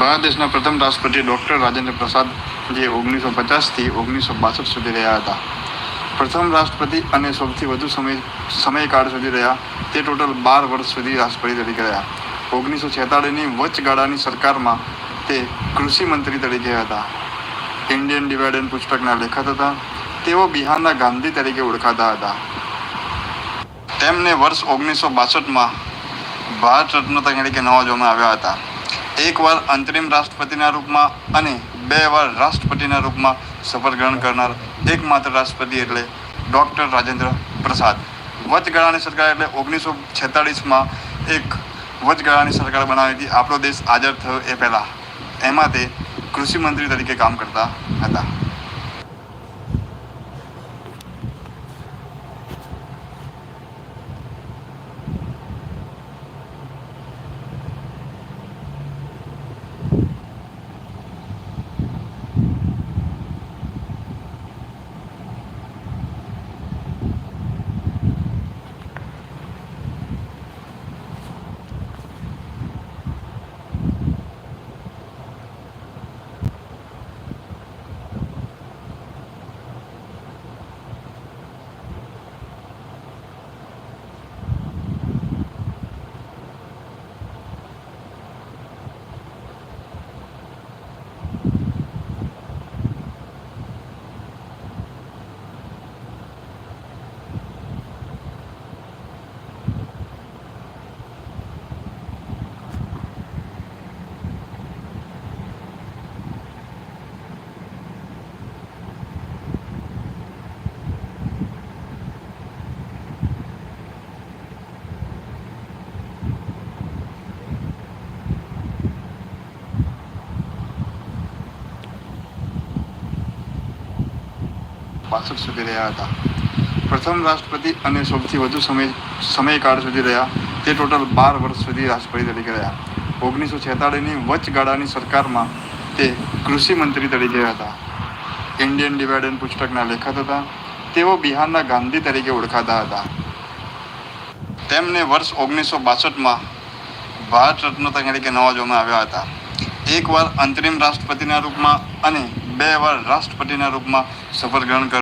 ભારત દેશના પ્રથમ રાષ્ટ્રપતિ ડૉક્ટર રાજેન્દ્ર પ્રસાદ જે ઓગણીસો પચાસથી ઓગણીસો બાસઠ સુધી રહ્યા હતા. પ્રથમ રાષ્ટ્રપતિ અને સૌથી વધુ સમય સમયકાળ સુધી રહ્યા, તે ટોટલ બાર વર્ષ સુધી રાષ્ટ્રપતિ તરીકે રહ્યા. ઓગણીસો છેતાળીસની વચગાળાની સરકારમાં તે કૃષિ મંત્રી તરીકે હતા. ઇન્ડિયન ડિવાઇડન પુસ્તકના લેખક હતા. તેઓ બિહારના ગાંધી તરીકે ઓળખાતા હતા. તેમને વર્ષ ઓગણીસો બાસઠમાં ભારત રત્ન તરીકે નવાજવામાં આવ્યા હતા. એકવાર અંતરિમ રાષ્ટ્રપતિના રૂપમાં અને બે વાર રાષ્ટ્રપતિના રૂપમાં શપથ ગ્રહણ કરનાર એકમાત્ર રાષ્ટ્રપતિ એટલે ડૉક્ટર રાજેન્દ્ર પ્રસાદ. વચગાળાની સરકાર એટલે ઓગણીસો છેતાળીસમાં એક વચગાળાની સરકાર બનાવી હતી. આપણો દેશ આઝાદ થયો એ પહેલાં. એમાં તે કૃષિ મંત્રી તરીકે કામ કરતા હતા. બાસઠ સુધી રહ્યા હતા. પ્રથમ રાષ્ટ્રપતિ અને સૌથી વધુ સમય સમયકાળ સુધી રહ્યા, તે ટોટલ બાર વર્ષ સુધી રાષ્ટ્રપતિ તરીકે રહ્યા. ઓગણીસો છેતાળીસની વચગાળાની સરકારમાં તે કૃષિ મંત્રી તરીકે હતા. ઇન્ડિયન ડિવાઇડન પુસ્તકના લેખક હતા. તેઓ બિહારના ગાંધી તરીકે ઓળખાતા હતા. તેમને વર્ષ ઓગણીસો બાસઠમાં ભારત રત્ન તરીકે નવાજવામાં આવ્યા હતા. એકવાર અંતરિમ રાષ્ટ્રપતિના રૂપમાં અને બે વાર રાષ્ટ્રપતિના રૂપમાં સફર ગ્રહણ